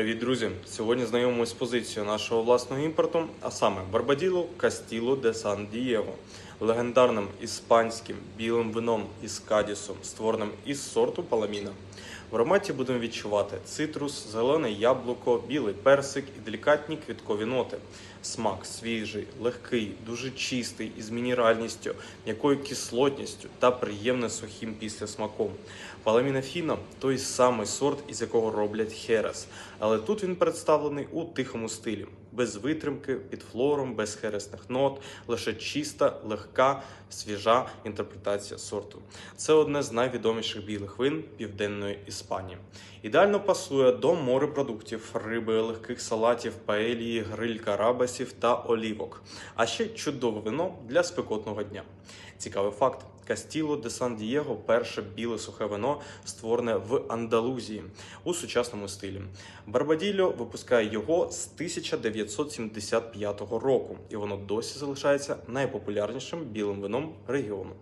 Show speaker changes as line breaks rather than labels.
Привіт, друзі! Сьогодні знайомимось з позицією нашого власного імпорту, а саме Барбаділо Кастіло де Сан Дієго, легендарним іспанським білим вином із кадісом, створеним із сорту паламіна. В ароматі будемо відчувати цитрус, зелене яблуко, білий персик і делікатні квіткові ноти. Смак свіжий, легкий, дуже чистий, із мінеральністю, м'якою кислотністю та приємно сухим післясмаком. Паламіна фіно той самий сорт, із якого роблять херес, але тут він представлений у тихому стилі, без витримки, під флором, без хересних нот, лише чиста, легка, свіжа інтерпретація сорту. Це одне з найвідоміших білих вин південної Іспанії. Ідеально пасує до морепродуктів, риби, легких салатів, паелії, гриль карабасів та олівок. А ще чудове вино для спекотного дня. Цікавий факт: Кастіло де Сан Дієго перше біле сухе вино, створене в Андалузії у сучасному стилі. Барбадільо випускає його з 1975 року, і воно досі залишається найпопулярнішим білим вином регіону.